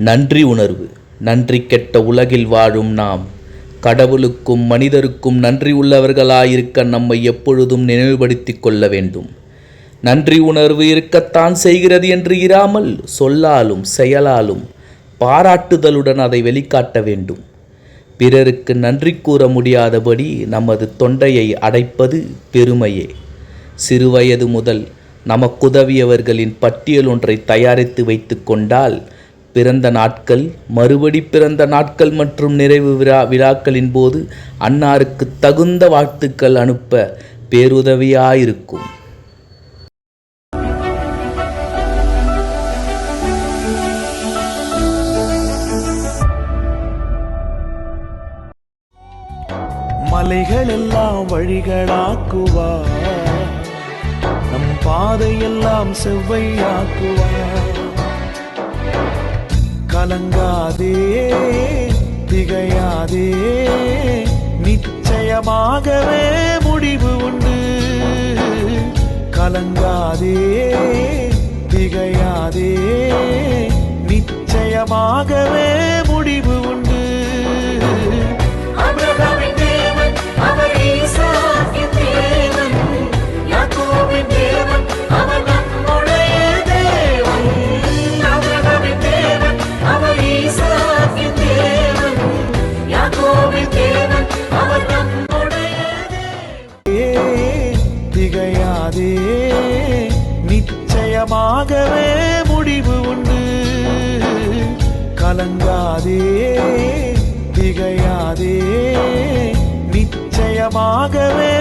நன்றி உணர்வு. நன்றி கெட்ட உலகில் வாழும் நாம். கடவுளுக்கும் மனிதருக்கும் நன்றி உள்ளவர்களாயிருக்க நம்மை எப்பொழுதும் நினைவுபடுத்திக் கொள்ள வேண்டும். நன்றி உணர்வு இருக்கத்தான் செய்கிறது என்று இராமல் சொல்லாலும் செயலாலும் பாராட்டுதலுடன் அதை வெளிக்காட்ட வேண்டும். பிறருக்கு நன்றி கூற முடியாதபடி நமது தொண்டையை அடைப்பது பெருமையே. சிறுவயது முதல் நமக்குதவியவர்களின் பட்டியல் ஒன்றை தயாரித்து வைத்து கொண்டால் பிறந்த நாட்கள் மறுபடி பிறந்த நாட்கள் மற்றும் நிறைவு விழா விழாக்களின் போது அன்னாருக்கு தகுந்த வாழ்த்துக்கள் அனுப்ப பேருதவியாயிருக்கும். மலைகளெல்லாம் வழிகளாக்குவார். நம் பாதையெல்லாம் செவ்வையாக்குவார். கலங்காதே திகையாதே. நிச்சயமாகவே முடிவு உண்டு. கலங்காதே திகையாதே. நிச்சயமாகவே நிச்சயமாகவே முடிவு உண்டு. கலங்காதே திகையாதே நிச்சயமாகவே